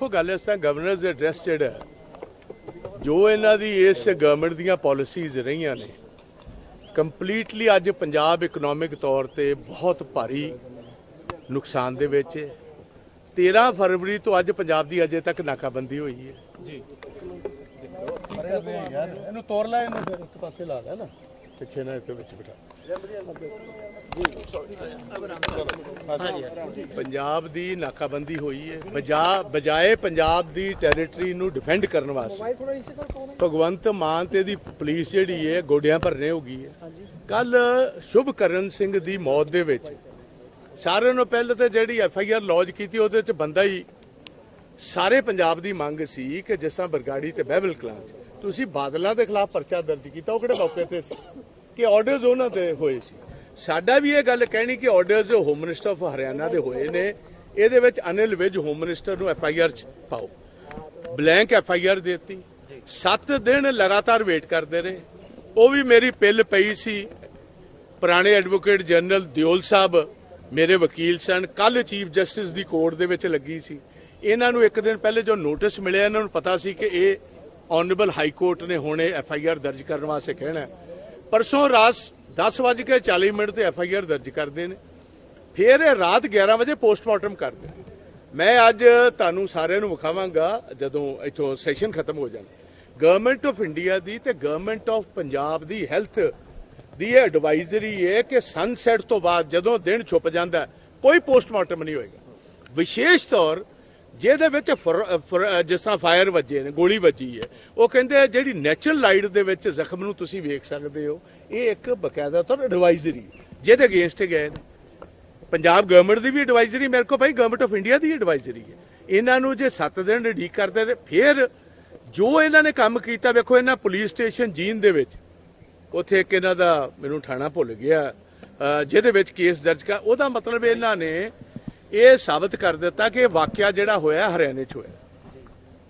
ਵੇਖੋ ਗੱਲ ਇਸ ਤਰ੍ਹਾਂ ਗਵਰਨਰਸ ਦੇ ਐਡਰੈਸ ਜਿਹੜਾ ਜੋ ਇਹਨਾਂ ਦੀ ਇਸ ਗਵਰਨਮੈਂਟ ਦੀਆਂ ਪਾਲਿਸੀਜ਼ ਰਹੀਆਂ ਨੇ ਕੰਪਲੀਟਲੀ ਅੱਜ ਪੰਜਾਬ ਇਕਨੋਮਿਕ ਤੌਰ ਤੇ ਬਹੁਤ ਭਾਰੀ ਨੁਕਸਾਨ ਦੇ ਵਿੱਚ ਹੈ। 13 ਫਰਵਰੀ ਤੋਂ ਅੱਜ ਪੰਜਾਬ ਦੀ ਅਜੇ ਤੱਕ ਨਾਕਾਬੰਦੀ ਹੋਈ ਹੈ। ਜੀ। ਯਾਰ ਇਹਨੂੰ ਤੋੜ ਲੈ ਇਹਨੂੰ ਫਿਰ ਇੱਕ ਪਾਸੇ ਲਾ ਲੈ ਨਾ। ਪਿੱਛੇ ਨਾ ਇੱਥੇ ਵਿੱਚ ਬਿਠਾ। ਪੰਜਾਬ ਦੀ ਨਾਕਾਬੰਦੀ ਹੋਈ ਹੈ। ਬਜਾ, ਬਜਾਏ ਪੰਜਾਬ ਦੀ ਟੈਰੀਟਰੀ ਨੂੰ ਡਿਫੈਂਡ ਕਰਨ ਵਾਸਤੇ। ਭਗਵੰਤ ਮਾਨ ਤੇ ਦੀ ਪੁਲਿਸ ਜਿਹੜੀ ਹੈ, ਗੋਡਿਆਂ ਭਰਨੇ ਹੋ ਗਈ ਹੈ। ਕੱਲ ਸ਼ੁਭਕਰਨ ਸਿੰਘ ਦੀ ਮੌਤ ਦੇ ਵਿੱਚ ਸਾਰਿਆਂ ਨੂੰ ਪਹਿਲਾਂ ਤੇ ਜਿਹੜੀ ਐਫ ਆਈ ਆਰ ਲੌਜ ਕੀਤੀ, ਉਹਦੇ ਵਿੱਚ ਬੰਦਾ ਹੀ ਸਾਰੇ ਪੰਜਾਬ ਦੀ ਮੰਗ ਸੀ ਕਿ ਜਿਸ ਤਰ੍ਹਾਂ ਬਰਗਾੜੀ ਤੇ ਬਹਿਬਲ ਕਲਾਂ 'ਚ ਤੁਸੀਂ ਬਾਦਲਾਂ ਦੇ ਖਿਲਾਫ ਪਰਚਾ ਦਰਜ ਕੀਤਾ, ਉਹ ਕਿਹੜੇ ਮੌਕੇ ਤੇ ਸੀ? ਕਿ ਆਰਡਰਸ ਉਹਨਾਂ ਤੇ ਹੋਏ ਸੀ। ਸਾਡਾ ਵੀ ਇਹ ਗੱਲ ਕਹਿਣੀ ਕਿ orders home minister of Haryana ਦੇ ਹੋਏ ਨੇ। ਇਹਦੇ ਵਿੱਚ ਅਨਿਲ ਵਿਜ ਹੋਮ ਮਿਨਿਸਟਰ ਨੂੰ ਐਫ ਆਈ ਆਰ ਚ ਪਾਓ। ਬਲੈਂਕ ਐਫ ਆਈ ਆਰ ਦਿੱਤੀ। 7 ਦਿਨ ਲਗਾਤਾਰ ਵੇਟ ਕਰਦੇ ਰਹੇ। ਉਹ ਵੀ ਮੇਰੀ ਪਿੱਲ ਪਈ ਸੀ। ਪੁਰਾਣੇ ਐਡਵੋਕੇਟ ਜਨਰਲ ਦਿਓਲ ਸਾਹਿਬ ਮੇਰੇ ਵਕੀਲ ਸਨ। ਕੱਲ ਚੀਫ ਜਸਟਿਸ ਦੀ ਕੋਰਟ ਦੇ ਵਿੱਚ ਲੱਗੀ ਸੀ। ਇਹਨਾਂ ਨੂੰ ਇੱਕ ਦਿਨ ਪਹਿਲੇ ਜੋ ਨੋਟਿਸ ਮਿਲਿਆ, ਇਹਨਾਂ ਨੂੰ ਪਤਾ ਸੀ ਕਿ ਇਹ ਆਨਰੇਬਲ ਹਾਈ ਕੋਰਟ ਨੇ ਹੁਣੇ ਐਫ ਆਈ ਆਰ ਦਰਜ ਕਰਨ ਵਾਸਤੇ ਕਹਿਣਾ ਪਰਸੋਂ ਰਾਤ 10:40 ਮਿੰਟ ਤੇ ਐਫ ਆਈ ਆਰ ਦਰਜ ਕਰਦੇ ਨੇ। ਫਿਰ ਇਹ ਰਾਤ 11 ਵਜੇ ਪੋਸਟਮਾਰਟਮ ਕਰਦੇ ਨੇ। ਮੈਂ ਅੱਜ ਤੁਹਾਨੂੰ ਸਾਰਿਆਂ ਨੂੰ ਵਿਖਾਵਾਂਗਾ ਜਦੋਂ ਇੱਥੋਂ ਸੈਸ਼ਨ ਖਤਮ ਹੋ ਜਾਣਾ। ਗਵਰਨਮੈਂਟ ਆਫ ਇੰਡੀਆ ਦੀ ਤੇ ਗਵਰਨਮੈਂਟ ਆਫ ਪੰਜਾਬ ਦੀ ਹੈਲਥ ਦੀ ਇਹ ਐਡਵਾਈਜ਼ਰੀ ਹੈ ਕਿ ਸਨਸੈਟ ਤੋਂ ਬਾਅਦ ਜਦੋਂ ਦਿਨ ਛੁਪ ਜਾਂਦਾ, ਕੋਈ ਪੋਸਟਮਾਰਟਮ ਨਹੀਂ ਹੋਏਗਾ। ਵਿਸ਼ੇਸ਼ ਤੌਰ ਜਿਹਦੇ ਵਿੱਚ ਫਰ- ਫਰ- ਜਿਸ ਤਰ੍ਹਾਂ ਫਾਇਰ ਵੱਜੇ ਨੇ, ਗੋਲੀ ਵੱਜੀ ਹੈ, ਉਹ ਕਹਿੰਦੇ ਜਿਹੜੀ ਨੈਚੁਰਲ ਲਾਈਟ ਦੇ ਵਿੱਚ ਜ਼ਖਮ ਨੂੰ ਤੁਸੀਂ ਵੇਖ ਸਕਦੇ ਹੋ, ਇਹ ਇੱਕ ਬਕਾਇਦਾ ਤੌਰ ਐਡਵਾਈਜ਼ਰੀ ਜਿਹਦੇ ਅਗੇਂਸਟ ਗਏ ਨੇ। ਪੰਜਾਬ ਗਵਰਨਮੈਂਟ ਦੀ ਵੀ ਐਡਵਾਈਜ਼ਰੀ ਮੇਰੇ ਕੋਲ ਭਾਈ ਗਵਰਨਮੈਂਟ ਆਫ ਇੰਡੀਆ ਦੀ ਐਡਵਾਈਜ਼ਰੀ ਹੈ। ਇਹਨਾਂ ਨੂੰ ਜੇ 7 ਦਿਨ ਉਡੀਕ ਕਰਦੇ ਰਹੇ, ਫਿਰ ਜੋ ਇਹਨਾਂ ਨੇ ਕੰਮ ਕੀਤਾ, ਵੇਖੋ ਇਹਨਾਂ ਪੁਲਿਸ ਸਟੇਸ਼ਨ ਜੀਨ ਦੇ ਵਿੱਚ, ਉੱਥੇ ਇੱਕ ਇਹਨਾਂ ਦਾ ਮੈਨੂੰ ਥਾਣਾ ਭੁੱਲ ਗਿਆ ਜਿਹਦੇ ਵਿੱਚ ਕੇਸ ਦਰਜ ਕਰ, ਉਹਦਾ ਮਤਲਬ ਇਹਨਾਂ ਨੇ ਇਹ ਸਾਬਤ ਕਰ ਦਿੱਤਾ ਕਿ ਇਹ ਵਾਕਿਆ ਜਿਹੜਾ ਹੋਇਆ ਹਰਿਆਣੇ 'ਚ ਹੋਇਆ।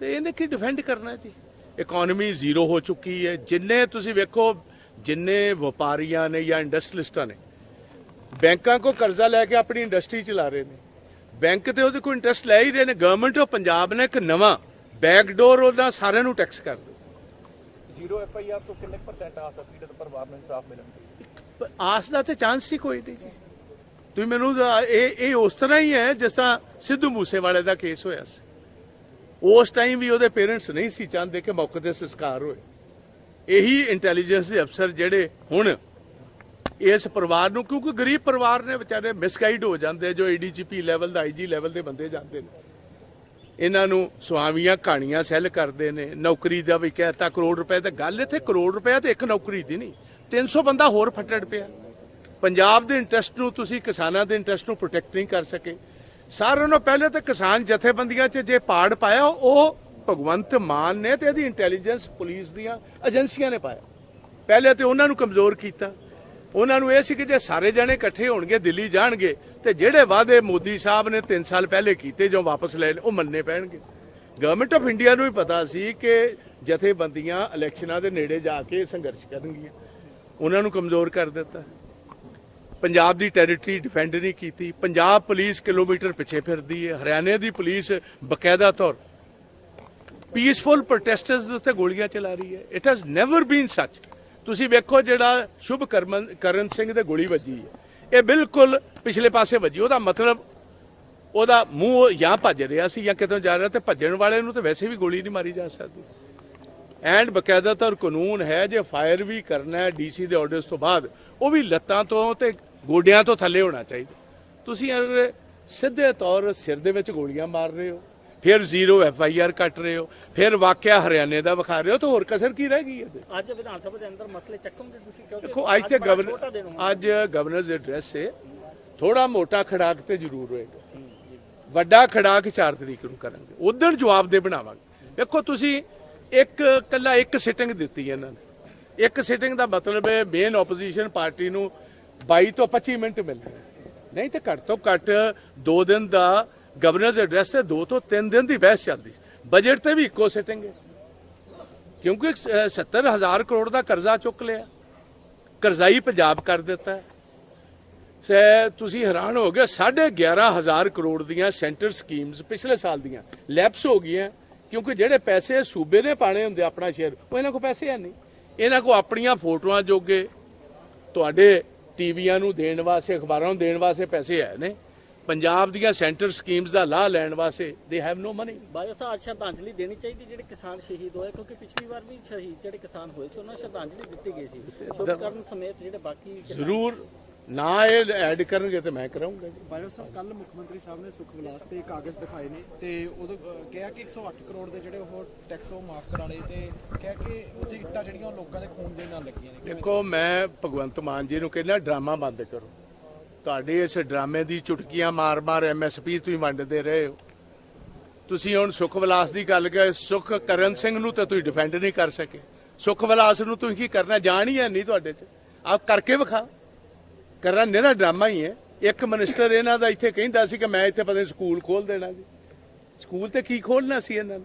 ਤੇ ਇਹਨੇ ਕੀ ਡਿਫੈਂਡ ਕਰਨਾ ਜੀ? ਇਕਨੋਮੀ ਜ਼ੀਰੋ ਹੋ ਚੁੱਕੀ ਹੈ। ਜਿੰਨੇ ਤੁਸੀਂ ਵੇਖੋ ਜਿੰਨੇ ਵਪਾਰੀਆਂ ਨੇ ਜਾਂ ਇੰਡਸਟਰੀਲਿਸਟਾਂ ਨੇ ਬੈਂਕਾਂ ਕੋ ਕਰਜ਼ਾ ਲੈ ਕੇ ਆਪਣੀ ਇੰਡਸਟਰੀ ਚਲਾ ਰਹੇ ਨੇ। ਬੈਂਕ ਤੇ ਉਹਦੇ ਕੋਲ ਇੰਟਰਸਟ ਲੈ ਹੀ ਰਹੇ ਨੇ। ਗਵਰਨਮੈਂਟ ਆਫ ਪੰਜਾਬ ਨੇ ਇੱਕ ਨਵਾਂ ਬੈਕਡੋਰ ਉਹਦਾ ਸਾਰਿਆਂ ਨੂੰ ਟੈਕਸ ਕਰ ਦਿੱਤਾ। ਜ਼ੀਰੋ ਐਫ ਆਈ ਆਰ ਤੋਂ ਕਿੰਨੇ ਪਰਸੈਂਟ ਆ? ਸਕਦੀ ਹੈ ਤੇ ਪਰਿਵਾਰ ਨੂੰ ਇਨਸਾਫ ਮਿਲਣ ਪਰ ਆਸ ਦਾ ਤੇ ਚਾਂਸ ਹੀ ਕੋਈ ਨਹੀਂ ਜੀ। ਤੁਸੀਂ ਮੈਨੂੰ ਇਹ ਇਹ ਉਸ ਤਰ੍ਹਾਂ ਹੀ ਹੈ ਜਿਸ ਤਰ੍ਹਾਂ ਸਿੱਧੂ ਮੂਸੇਵਾਲੇ ਦਾ ਕੇਸ ਹੋਇਆ ਸੀ। ਉਸ ਟਾਈਮ ਵੀ ਉਹਦੇ ਪੇਰੈਂਟਸ ਨਹੀਂ ਸੀ ਚਾਹੁੰਦੇ ਕਿ ਮੌਕੇ ਤੇ ਸੰਸਕਾਰ ਹੋਏ। ਇਹੀ ਇੰਟੈਲੀਜੈਂਸ ਦੇ ਅਫਸਰ ਜਿਹੜੇ ਹੁਣ ਇਸ ਪਰਿਵਾਰ ਨੂੰ, ਕਿਉਂਕਿ ਗਰੀਬ ਪਰਿਵਾਰ ਨੇ ਵਿਚਾਰੇ ਮਿਸਗਾਈਡ ਹੋ ਜਾਂਦੇ ਜੋ ਏਡੀਜੀਪੀ ਲੈਵਲ ਦਾ ਆਈਜੀ ਲੈਵਲ ਦੇ ਬੰਦੇ ਜਾਂਦੇ ਨੇ। ਇਹਨਾਂ ਨੂੰ ਸੁਆਮੀਆਂ ਕਹਾਣੀਆਂ ਸੈੱਲ ਕਰਦੇ ਨੇ, ਨੌਕਰੀ ਦਾ ਵੀ ਕਹਿਤਾ ਕਰੋੜ ਰੁਪਏ ਤਾਂ ਗੱਲ ਇੱਥੇ ਕਰੋੜ ਰੁਪਏ ਤੇ ਇੱਕ ਨੌਕਰੀ ਦੀ ਨਹੀਂ। 300 ਬੰਦਾ ਹੋਰ ਫੱਟੜ ਪਿਆ। ਪੰਜਾਬ ਦੇ ਇੰਟਰਸਟ ਨੂੰ ਤੁਸੀਂ ਕਿਸਾਨਾਂ ਦੇ ਇੰਟਰਸਟ ਨੂੰ ਪ੍ਰੋਟੈਕਟ ਨਹੀਂ ਕਰ ਸਕੇ। ਸਾਰਿਆਂ ਨੂੰ ਪਹਿਲੇ ਤਾਂ ਕਿਸਾਨ ਜਥੇਬੰਦੀਆਂ 'ਚ ਜੇ ਪਾੜ ਪਾਇਆ, ਉਹ ਭਗਵੰਤ ਮਾਨ ਨੇ ਤੇ ਇਹਦੀ ਇੰਟੈਲੀਜੈਂਸ ਪੁਲਿਸ ਦੀਆਂ ਏਜੰਸੀਆਂ ਨੇ ਪਾਇਆ। ਪਹਿਲੇ ਤੇ ਉਹਨਾਂ ਨੂੰ ਕਮਜ਼ੋਰ ਕੀਤਾ। ਉਹਨਾਂ ਨੂੰ ਇਹ ਸੀ ਕਿ ਜੇ ਸਾਰੇ ਜਣੇ ਇਕੱਠੇ ਹੋਣਗੇ, ਦਿੱਲੀ ਜਾਣਗੇ, ਤੇ ਜਿਹੜੇ ਵਾਅਦੇ ਮੋਦੀ ਸਾਹਿਬ ਨੇ 3 ਸਾਲ ਪਹਿਲੇ ਕੀਤੇ ਜੋ ਵਾਪਸ ਲੈ ਲਏ, ਉਹ ਮੰਨਣੇ ਪੈਣਗੇ। ਗਵਰਨਮੈਂਟ ਆਫ ਇੰਡੀਆ ਨੂੰ ਵੀ ਪਤਾ ਸੀ ਕਿ ਜਥੇਬੰਦੀਆਂ ਇਲੈਕਸ਼ਨਾਂ ਦੇ ਨੇੜੇ ਜਾ ਕੇ ਸੰਘਰਸ਼ ਕਰਨਗੀਆਂ। ਉਹਨਾਂ ਨੂੰ ਕਮਜ਼ੋਰ ਕਰ ਦਿੱਤਾ। ਪੰਜਾਬ ਦੀ ਟੈਰੀਟਰੀ ਡਿਫੈਂਡ ਨਹੀਂ ਕੀਤੀ, ਪੰਜਾਬ ਪੁਲਿਸ ਕਿਲੋਮੀਟਰ ਪਿੱਛੇ ਫਿਰਦੀ ਹੈ, ਹਰਿਆਣੇ ਦੀ ਪੁਲਿਸ ਬਕਾਇਦਾ ਤੌਰ ਪੀਸਫੁਲ ਪ੍ਰੋਟੈਸਟਰਸ ਦੇ ਉੱਤੇ ਗੋਲੀਆਂ ਚਲਾ ਰਹੀ ਹੈ। ਇਟ ਹੈਜ਼ ਨੈਵਰ ਬੀਨ ਸੱਚ ਤੁਸੀਂ ਵੇਖੋ ਜਿਹੜਾ ਸ਼ੁਭ ਕਰਮਨ, ਕਰਨ ਸਿੰਘ ਦੇ ਗੋਲੀ ਵੱਜੀ ਹੈ। ਇਹ ਬਿਲਕੁਲ ਪਿਛਲੇ ਪਾਸੇ ਵੱਜੀ। ਉਹਦਾ ਮਤਲਬ ਉਹਦਾ ਮੂੰਹ ਜਾਂ ਭੱਜ ਰਿਹਾ ਸੀ ਜਾਂ ਕਿਤੋਂ ਜਾ ਰਿਹਾ ਤੇ ਭੱਜਣ ਵਾਲੇ ਨੂੰ ਤਾਂ ਵੈਸੇ ਵੀ ਗੋਲੀ ਨਹੀਂ ਮਾਰੀ ਜਾ ਸਕਦੀ। ਐਂਡ ਬਕਾਇਦਾ ਤੌਰ ਕਾਨੂੰਨ ਹੈ ਜੇ ਫਾਇਰ ਵੀ ਕਰਨਾ ਹੈ ਡੀਸੀ ਦੇ ਆਰਡਰਸ ਤੋਂ ਬਾਅਦ। ਉਹ ਵੀ ਲੱਤਾਂ ਤੋਂ ਤੇ ਗੋਡਿਆਂ ਤੋਂ ਥੱਲੇ ਹੋਣਾ ਚਾਹੀਦਾ। ਤੁਸੀਂ ਅਗਰ ਸਿੱਧੇ ਤੌਰ ਸਿਰ ਦੇ ਵਿੱਚ ਗੋਲੀਆਂ ਮਾਰ ਰਹੇ ਹੋ ਫਿਰ ਜ਼ੀਰੋ ਐਫ ਆਈ ਆਰ ਕੱਟ ਰਹੇ ਹੋ ਫਿਰ ਵਾਕਿਆ ਹਰਿਆਣੇ ਦਾ ਵਿਖਾ ਰਹੇ ਹੋ ਤਾਂ ਹੋਰ ਕਸਰ ਕੀ ਰਹਿ ਗਈ ਅੱਜ ਵਿਧਾਨ ਸਭਾ ਦੇ ਅੰਦਰ ਮਸਲੇ ਚੱਕੋਗੇ ਤੁਸੀਂ? ਕਿਉਂਕਿ ਦੇਖੋ ਅੱਜ ਤੇ ਗਵਰਨਰ। ਅੱਜ ਗਵਰਨਰ ਦੇ ਐਡਰੈਸ ਸੇ ਥੋੜਾ ਮੋਟਾ ਖੜਾਕ ਤੇ ਜ਼ਰੂਰ ਹੋਏਗਾ। ਵੱਡਾ ਖੜਾਕ 4 ਤਰੀਕ ਨੂੰ ਕਰਾਂਗੇ। ਉਦੋਂ ਜਵਾਬ ਦੇ ਬਣਾਵਾਂਗੇ। ਵੇਖੋ ਤੁਸੀਂ ਇੱਕ ਕੱਲਾ ਇੱਕ ਸਿਟਿੰਗ ਦਿੱਤੀ ਇਹਨਾਂ ਨੇ। ਇੱਕ ਸਿਟਿੰਗ ਦਾ ਮਤਲਬ ਹੈ ਮੇਨ ਆਪੋਜੀਸ਼ਨ ਪਾਰਟੀ ਨੂੰ 22 ਤੋਂ 25 ਮਿੰਟ ਮਿਲਦੇ ਨਹੀਂ ਤੇ ਘੱਟ ਤੋਂ ਘੱਟ 2 ਦਿਨ ਦਾ ਗਵਰਨਰਸ ਐਡਰੈਸ ਤੇ 2 ਤੋਂ 3 ਦਿਨ ਦੀ ਬਹਿਸ ਚੱਲਦੀ ਬਜਟ ਤੇ ਵੀ ਇੱਕੋ ਸਿਟਿੰਗ ਹੈ। ਕਿਉਂਕਿ 70000 ਕਰੋੜ ਦਾ ਕਰਜ਼ਾ ਚੁੱਕ ਲਿਆ। ਕਰਜ਼ਾਈ ਪੰਜਾਬ ਕਰ ਦਿੱਤਾ ਸੇ ਤੁਸੀਂ ਹੈਰਾਨ ਹੋ ਗਏ 11500 ਕਰੋੜ ਦੀਆਂ ਸੈਂਟਰ ਸਕੀਮਸ ਪਿਛਲੇ ਸਾਲ ਦੀਆਂ ਲੈਪਸ ਹੋ ਗਈਆਂ। ਕਿਉਂਕਿ ਜਿਹੜੇ ਪੈਸੇ ਸੂਬੇ ਨੇ ਪਾਣੇ ਹੁੰਦੇ ਆਪਣਾ ਸ਼ੇਅਰ ਉਹ ਇਹਨਾਂ ਕੋਲ ਪੈਸੇ ਹੈ ਨਹੀਂ। ਇਹਨਾਂ ਕੋਲ ਆਪਣੀਆਂ ਫੋਟੋਆਂ ਜੋਗੇ ਤੁਹਾਡੇ ਟੀਵੀਆਂ ਨੂੰ ਦੇਣ ਵਾਸਤੇ ਅਖਬਾਰਾਂ ਨੂੰ ਦੇਣ ਵਾਸਤੇ ਪੈਸੇ ਹੈ ਨੇ। ਪੰਜਾਬ ਦੀਆਂ ਸੈਂਟਰ ਸਕੀਮਸ ਦਾ ਲਾਹ ਲੈਣ ਵਾਸਤੇ they have no money Bajwa Sahib ਅੱਜ ਸ਼ਰਧਾਂਜਲੀ ਦੇਣੀ ਚਾਹੀਦੀ ਜਿਹੜੇ ਕਿਸਾਨ ਸ਼ਹੀਦ ਹੋਏ ਕਿਉਂਕਿ ਪਿਛਲੀ ਵਾਰ ਵੀ ਸ਼ਹੀਦ ਜਿਹੜੇ ਕਿਸਾਨ ਹੋਏ ਸੀ ਉਹਨਾਂ ਨੂੰ ਸ਼ਰਧਾਂਜਲੀ ਦਿੱਤੀ ਗਈ ਸੀ। ਸ਼ੁਭਕਰਨ ਸਮੇਤ ਜਿਹੜੇ ਬਾਕੀ ਜ਼ਰੂਰ ਨਾ ਇਹ ਐਡ ਕਰਨਗੇ ਤੇ ਮੈਂ ਕਰਾਂਗਾ ਜੀ। ਬਾਇਓ ਸਾਹਿਬ ਕੱਲ ਮੁੱਖ ਮੰਤਰੀ ਸਾਹਿਬ ਨੇ ਸੁਖ ਵਿਲਾਸ ਤੇ ਕਾਗਜ਼ ਦਿਖਾਏ ਨੇ ਤੇ ਉਦੋਂ ਕਿਹਾ ਕਿ 108 ਕਰੋੜ ਦੇ ਜਿਹੜੇ ਉਹ ਟੈਕਸ ਉਹ ਮਾਫ ਕਰਾਣੇ ਤੇ ਕਿਹਾ ਕਿ ਉੱਥੇ ਇੱਟਾਂ ਜਿਹੜੀਆਂ ਉਹ ਲੋਕਾਂ ਦੇ ਖੂਨ ਦੇ ਨਾਲ ਲੱਗੀਆਂ ਨੇ। ਦੇਖੋ ਮੈਂ ਭਗਵੰਤ ਮਾਨ ਜੀ ਨੂੰ ਕਹਿੰਦਾ ਡਰਾਮਾ ਬੰਦ ਕਰੋ। ਤੁਹਾਡੇ ਇਸ ਡਰਾਮੇ ਦੀ ਚੁਟਕੀਆਂ ਮਾਰ-ਮਾਰ ਐਮਐਸਪੀ ਤੁਸੀਂ ਵੰਡਦੇ ਰਹੇ ਹੋ। ਤੁਸੀਂ ਹੁਣ ਸੁਖ ਵਿਲਾਸ ਦੀ ਗੱਲ ਕਰ ਸੁਖ ਕਰਨ ਸਿੰਘ ਨੂੰ ਤਾਂ ਤੁਸੀਂ ਡਿਫੈਂਡ ਨਹੀਂ ਕਰ ਸਕੇ। ਸੁਖ ਵਿਲਾਸ ਨੂੰ ਤੁਸੀਂ ਕੀ ਕਰਨਾ ਜਾਣ ਹੀ ਹੈ ਨਹੀਂ ਤੁਹਾਡੇ 'ਚ। ਆਪ ਕਰਕੇ ਵਿਖਾ। ਕਰਨਾ ਨਿਹਰਾ ਡਰਾਮਾ ਹੀ ਹੈ। ਇੱਕ ਮਿਨਿਸਟਰ ਇਹਨਾਂ ਦਾ ਇੱਥੇ ਕਹਿੰਦਾ ਸੀ ਕਿ ਮੈਂ ਇੱਥੇ ਪਤਾ ਸਕੂਲ ਖੋਲ ਦੇਣਾ ਜੀ। ਸਕੂਲ ਤੇ ਕੀ ਖੋਲਣਾ ਸੀ ਇਹਨਾਂ ਨੇ?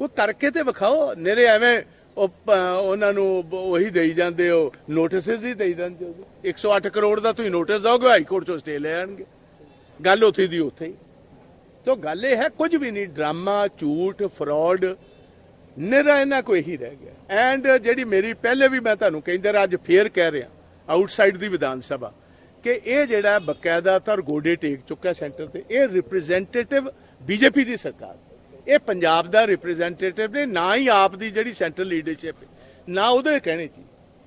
ਉਹ ਕਰਕੇ ਤੇ ਵਿਖਾਓ ਨਿਹਰੇ ਐਵੇਂ ਉਹਨਾਂ ਨੂੰ ਉਹੀ ਦੇਈ ਜਾਂਦੇ ਹੋ ਨੋਟਿਸਸ ਹੀ ਦੇਈ ਜਾਂਦੇ ਹੋ ਜੀ। 108 ਕਰੋੜ ਦਾ ਤੁਸੀਂ ਨੋਟਿਸ ਦੋਗੇ ਹਾਈ ਕੋਰਟ ਚੋਂ ਸਟੇ ਲੈ ਆਣਗੇ। ਗੱਲ ਉੱਥੇ ਦੀ ਉੱਥੇ ਹੀ। ਤੋ ਗੱਲ ਇਹ ਹੈ, ਕੁਝ ਵੀ ਨਹੀਂ, ਡਰਾਮਾ, ਝੂਠ ਫਰਾਡ ਨਿਹਰਾ ਇਹਨਾਂ ਕੋ ਇਹੀ ਰਹਿ ਗਿਆ। ਐਂਡ ਜਿਹੜੀ ਮੇਰੀ, ਪਹਿਲੇ ਵੀ ਮੈਂ ਤੁਹਾਨੂੰ ਕਹਿੰਦਾ ਅੱਜ ਫੇਰ ਕਹਿ ਰਿਹਾ। ਆਊਟਸਾਈਡ ਦੀ ਵਿਧਾਨ ਸਭਾ ਕਿ ਇਹ ਜਿਹੜਾ ਬਕਾਇਦਾ ਤਰ ਗੋਡੇ ਟੇਕ ਚੁੱਕਾ ਸੈਂਟਰ ਤੇ ਇਹ ਰਿਪਰੈਜ਼ੈਂਟੇਟਿਵ ਬੀਜੇਪੀ ਦੀ ਸਰਕਾਰ ਇਹ ਪੰਜਾਬ ਦਾ ਰਿਪਰੈਜ਼ੈਂਟੇਟਿਵ ਨੇ ਨਾ ਹੀ ਆਪ ਦੀ ਜਿਹੜੀ ਸੈਂਟਰਲ ਲੀਡਰਸ਼ਿਪ ਨਾ ਉਹਦੇ ਕਹਿਣੇ ਚ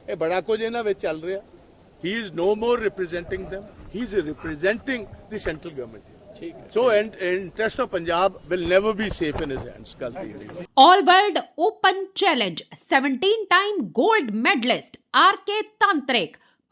ਇਹ ਬੜਾ ਕੁਝ ਇਹਨਾਂ ਵਿੱਚ ਚੱਲ ਰਿਹਾ ਹੀ is no more representing them he is representing the central government ਠੀਕ ਹੈ so interest of Punjab will never be safe in his hands ਗੱਲ ਦੀ All World Open Challenge 17 time gold medalist RK Tantrik